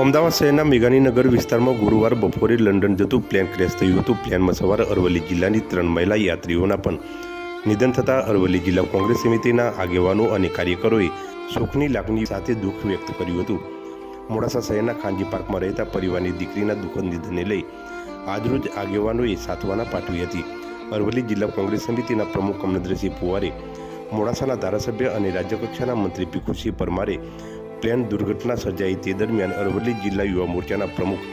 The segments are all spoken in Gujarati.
અમદાવાદ શહેરના મેઘાનીનગર વિસ્તારમાં ગુરુવાર બપોરે લંડન જતું પ્લેન ક્રેશ થયું હતું. પ્લેનમાં સવાર અરવલ્લી જિલ્લાની ત્રણ મહિલા યાત્રીઓના પણ નિધન થતાં અરવલ્લી જિલ્લા કોંગ્રેસ સમિતિના આગેવાનો અને કાર્યકરોએ શોકની લાગણી સાથે દુઃખ વ્યક્ત કર્યું હતું. મોડાસા શહેરના ખાનજી પાર્કમાં રહેતા પરિવારની દીકરીના દુઃખદ નિધનને લઈ આજરોજ આગેવાનોએ સાંત્વના પાઠવી હતી. અરવલ્લી જિલ્લા કોંગ્રેસ સમિતિના પ્રમુખ કમલેન્દ્રસિંહ પુવારે મોડાસાના ધારાસભ્ય અને રાજ્યકક્ષાના મંત્રી ભીખુસિંહ પરમારે પ્લેન દુર્ઘટના સર્જાઈ તે દરમિયાન અરવલ્લી જિલ્લા યુવા મોરચાના પ્રમુખ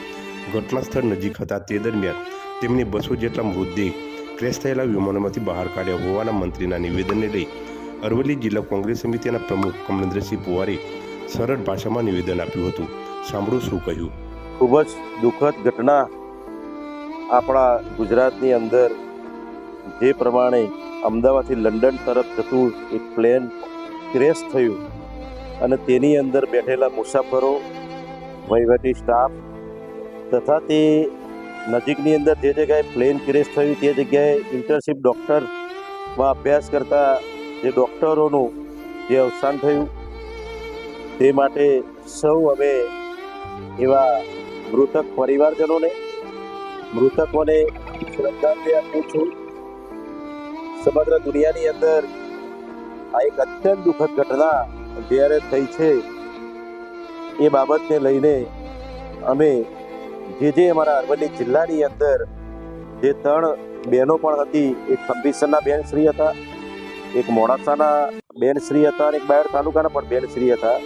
ઘટના સ્થળ નજીક હતા. તે દરમિયાન તેમને બસો જેટલા મૃતદેહ ક્રેશ થયેલા વિમાનોમાંથી બહાર કાઢ્યા હોવાના મંત્રીના નિવેદનને લઈ અરવલ્લી જિલ્લા કોંગ્રેસ સમિતિના પ્રમુખ કમલેન્દ્રસિંહ પુવારે સરળ ભાષામાં નિવેદન આપ્યું હતું. સાંભળો શું કહ્યું. ખૂબ જ દુઃખદ ઘટના આપણા ગુજરાતની અંદર જે પ્રમાણે અમદાવાદથી લંડન તરફ જતું એક પ્લેન ક્રેશ થયું. અને તેની અંદર બેઠેલા મુસાફરો, વહીવટી સ્ટાફ તથા તે નજીકની અંદર જે જગ્યાએ પ્લેન ક્રેશ થયું, તે જગ્યાએ ઇન્ટર્નશીપ ડૉક્ટરમાં અભ્યાસ કરતા જે ડૉક્ટરોનું જે અવસાન થયું, તે માટે સૌ અમે એવા મૃતક પરિવારજનોને, મૃતકોને શ્રદ્ધાંજલિ આપું છું. સમગ્ર દુનિયાની અંદર આ એક અત્યંત દુઃખદ ઘટના જ્યારે થઈ છે એ બાબતને લઈને અમે જે જે અમારા અરવલ્લી જિલ્લાની અંદર જે ત્રણ બહેનો પણ હતી, એક ખંભીસરના બેન શ્રી હતા, એક મોડાસાના બેન શ્રી હતા અને એક બાયડ તાલુકાના પણ બેન શ્રી હતા.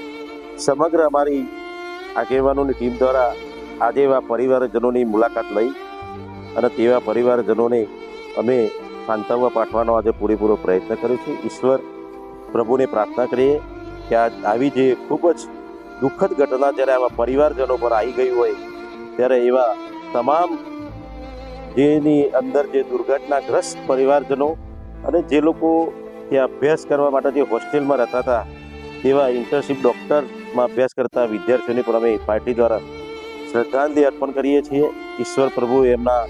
સમગ્ર અમારી આગેવાનોની ટીમ દ્વારા આજે એવા પરિવારજનોની મુલાકાત લઈ અને તેવા પરિવારજનોને અમે સાંત્વવા પાઠવાનો આજે પૂરેપૂરો પ્રયત્ન કર્યો છે. ઈશ્વર પ્રભુને પ્રાર્થના કરીએ. કે આ આવી જે ખૂબ જ દુઃખદ ઘટના જ્યારે આવા પરિવારજનો પર આવી ગઈ હોય, ત્યારે એવા તમામ જેની અંદર જે દુર્ઘટનાગ્રસ્ત પરિવારજનો અને જે લોકો ત્યાં અભ્યાસ કરવા માટે જે હોસ્ટેલમાં રહેતા હતા તેવા ઇન્ટર્નશીપ ડૉક્ટરમાં અભ્યાસ કરતા વિદ્યાર્થીઓને પણ અમે પાર્ટી દ્વારા શ્રદ્ધાંજલિ અર્પણ કરીએ છીએ. ઈશ્વર પ્રભુ એમના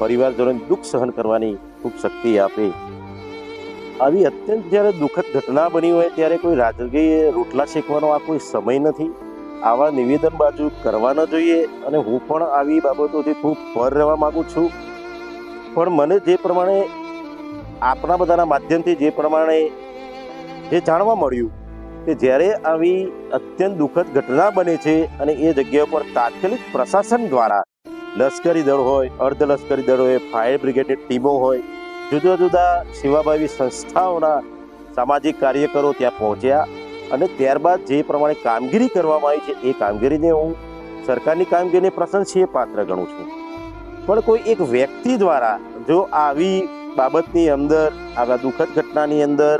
પરિવારજનોને દુઃખ સહન કરવાની ખૂબ શક્તિ આપે. આવી અત્યંત જ્યારે દુઃખદ ઘટના બની હોય ત્યારે કોઈ રાજકીય રોટલા શેકવાનો આ કોઈ સમય નથી. આવા નિવેદન બાજુ કરવા જોઈએ અને હું પણ આવી બાબતોથી ખૂબ પર રહેવા માગું છું. પણ મને જે પ્રમાણે આપણા બધાના માધ્યમથી જે પ્રમાણે જે જાણવા મળ્યું કે જ્યારે આવી અત્યંત દુઃખદ ઘટના બને છે અને એ જગ્યા પર તાત્કાલિક પ્રશાસન દ્વારા લશ્કરી દળ હોય, અર્ધ લશ્કરી દળ હોય ફાયર બ્રિગેડની ટીમો હોય જુદા જુદા સેવાભાવી સંસ્થાઓના સામાજિક કાર્યકરો ત્યાં પહોંચ્યા અને ત્યારબાદ જે પ્રમાણે કામગીરી કરવામાં આવી છે, એ કામગીરીને હું સરકારની કામગીરીને પ્રશંસીય પાત્ર ગણું છું. પણ કોઈ એક વ્યક્તિ દ્વારા જો આવી બાબતની અંદર, આવા દુઃખદ ઘટનાની અંદર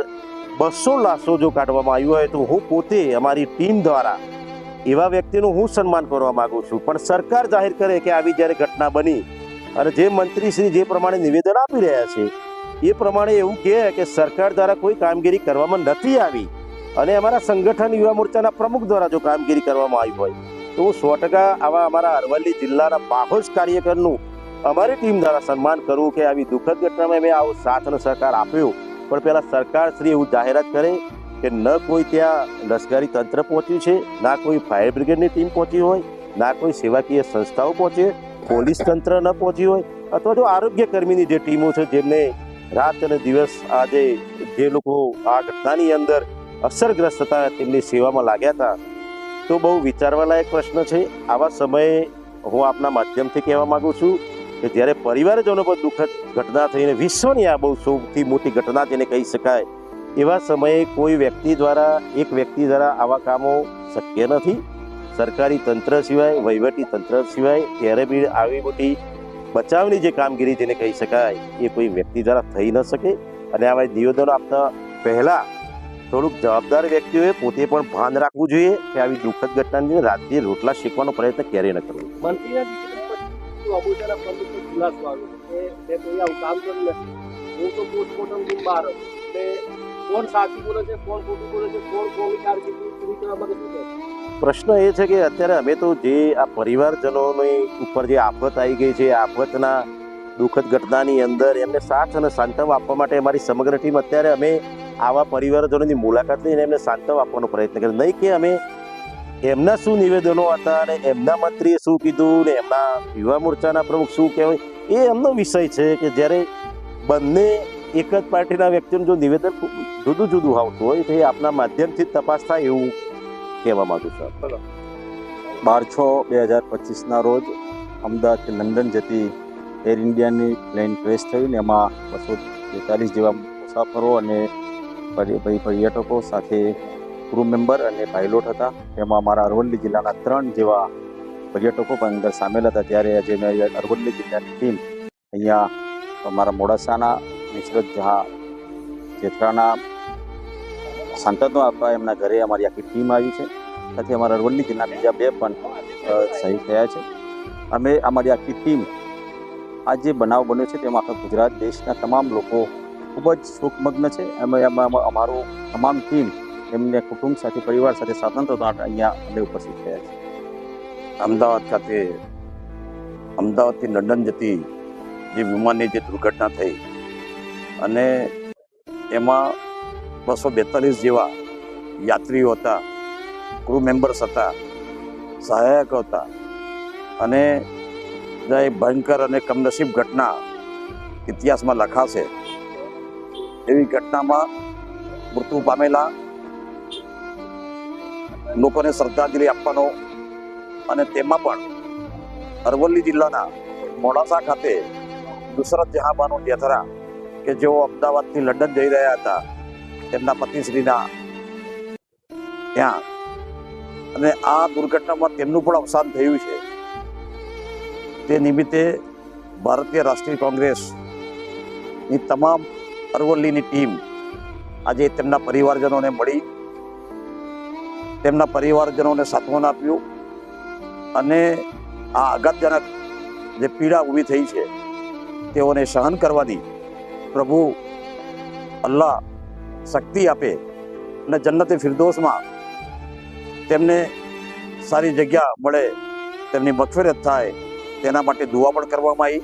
બસો લાશો જો કાઢવામાં આવ્યું હોય તો હું પોતે અમારી ટીમ દ્વારા એવા વ્યક્તિનું હું સન્માન કરવા માગું છું. પણ સરકાર જાહેર કરે કે આવી જ્યારે ઘટના બની અને જે મંત્રીશ્રી જે પ્રમાણે નિવેદન આપી રહ્યા છે, એ પ્રમાણે એવું કહે કે સરકાર દ્વારા કોઈ કામગીરી કરવામાં નથી આવી. અને અમારા સંગઠન યુવા મોરચાના પ્રમુખ દ્વારા જો કામગીરી કરવામાં આવી હોય, તો હું સો ટકા આવા અમારા અરવલ્લી જિલ્લાના બાહોશ કાર્યકરનું અમારી ટીમ દ્વારા સન્માન કરવું કે આવી દુઃખદ ઘટનામાં મેં આવો સાથ અને સહકાર આપ્યો. પણ પહેલાં સરકાર શ્રી એવું જાહેરાત કરે કે ન કોઈ ત્યાં લશ્કરી તંત્ર પહોંચ્યું છે, ના કોઈ ફાયર બ્રિગેડની ટીમ પહોંચી હોય, ના કોઈ સેવાકીય સંસ્થાઓ પહોંચે પોલીસ તંત્ર ન પહોંચી હોય અથવા તો આરોગ્ય કર્મીની જે ટીમો છે, જેમને રાત અને દિવસ આજે જે લોકો આ ઘટનાની અંદર અસરગ્રસ્ત હતા, તેમની સેવામાં લાગ્યા હતા, તો બહુ વિચારવાલાયક પ્રશ્ન છે. આવા સમયે હું આપના માધ્યમથી કહેવા માંગુ છું કે જ્યારે પરિવારજનો પર દુઃખદ ઘટના થઈને વિશ્વની આ બહુ સૌથી મોટી ઘટના જેને કહી શકાય, એવા સમયે કોઈ વ્યક્તિ દ્વારા, એક વ્યક્તિ દ્વારા આવા કામો શક્ય નથી. સરકારી તંત્ર સિવાય, વહીવટી તંત્ર સિવાય ત્યારે બી આવી મોટી બચાવની જે કામગીરી જેને કહી શકાય, એ કોઈ વ્યક્તિ દ્વારા થઈ ન શકે. અને આવા નિવેદનો આપતા પહેલાં થોડુંક જવાબદાર વ્યક્તિઓએ પોતે પણ ભાન રાખવું જોઈએ કે આવી દુઃખદ ઘટનાની રાત્રે રોટલા શેકવાનો પ્રયત્ન ક્યારેય ન કરવો. કોણ? પ્રશ્ન એ છે કે અત્યારે અમે તો જે આ પરિવારજનોની ઉપર જે આફત આવી ગઈ છે, આફતના દુઃખદ ઘટનાની અંદર એમને સાથ અને સાંત્વ આપવા માટે અમારી સમગ્ર ટીમ અત્યારે અમે આવા પરિવારજનોની મુલાકાત લઈને એમને સાંત્વ આપવાનો પ્રયત્ન કર્યો. નહીં કે અમે એમના શું નિવેદનો હતા અને એમના મંત્રીએ શું કીધું ને એમના યુવા મોરચાના પ્રમુખ શું કહેવાય, એ એમનો વિષય છે કે જ્યારે બંને એક જ પાર્ટીના વ્યક્તિનું જો નિવેદન જુદું જુદું આવતું હોય તો એ આપના માધ્યમથી તપાસ થાય એવું કહેવા માંગુ છું. બાર છ બે હજાર પચીસના રોજ અમદાવાદથી લંડન જતી એર ઇન્ડિયાની પ્લેન ક્રેશ થયું ને એમાં બસો બેતાલીસ જેવા મુસાફરો અને પર્યટકો સાથે ક્રૂ મેમ્બર અને પાયલોટ હતા. એમાં અમારા અરવલ્લી જિલ્લાના ત્રણ જેવા પર્યટકો પણ અંદર સામેલ હતા. ત્યારે આજે મેં અરવલ્લી જિલ્લાની ટીમ અહીંયા અમારા મોડાસાના મિશ્રત જહા જેઠરાના સાંતનો આપવા એમના ઘરે અમારી આખી ટીમ આવી છે. સાથે અમારા અરવલ્લી જિલ્લા બીજા બે પણ સહી થયા છે. અમે અમારી આખી ટીમ આ જે બનાવ બન્યો છે તેમાં આખા ગુજરાત દેશના તમામ લોકો ખૂબ જ સુખમગ્ન છે. અમે અમારું તમામ ટીમ એમને કુટુંબ સાથે, પરિવાર સાથે સ્વાતંત્ર્ય માટે અહીંયા અમે ઉપસ્થિત થયા છે. અમદાવાદ ખાતે, અમદાવાદથી લંડન જતી જે વિમાનની જે દુર્ઘટના થઈ અને એમાં બસો બેતાલીસ જેવા યાત્રીઓ હતા ક્રૂ મેમ્બર્સ હતા, સહાયકો હતા. અને જે ભયંકર અને કમનસીબ ઘટના ઇતિહાસમાં લખાશે, એવી ઘટનામાં મૃત્યુ પામેલા લોકોને શ્રદ્ધાંજલિ આપવાનો અને તેમાં પણ અરવલ્લી જિલ્લાના મોડાસા ખાતે નુસરત જહાબાનો જેથરા કે જેઓ અમદાવાદથી લંડન જઈ રહ્યા હતા તેમના પતિશ્રીના ત્યાં. અને આ દુર્ઘટનામાં તેમનું પણ અવસાન થયું છે. તે નિમિત્તે ભારતીય રાષ્ટ્રીય કોંગ્રેસની તમામ અરવલ્લીની ટીમ આજે તેમના પરિવારજનોને મળી, તેમના પરિવારજનોને સાંત્વન આપ્યું અને આ આઘાતજનક જે પીડા ઊભી થઈ છે, તેઓને સહન કરવાની પ્રભુ અલ્લાહ શક્તિ આપે અને જન્નતે ફિરદોસમાં તેમને સારી જગ્યા મળે, તેમની મગફરત થાય, તેના માટે દુઆ પણ કરવામાં આવી.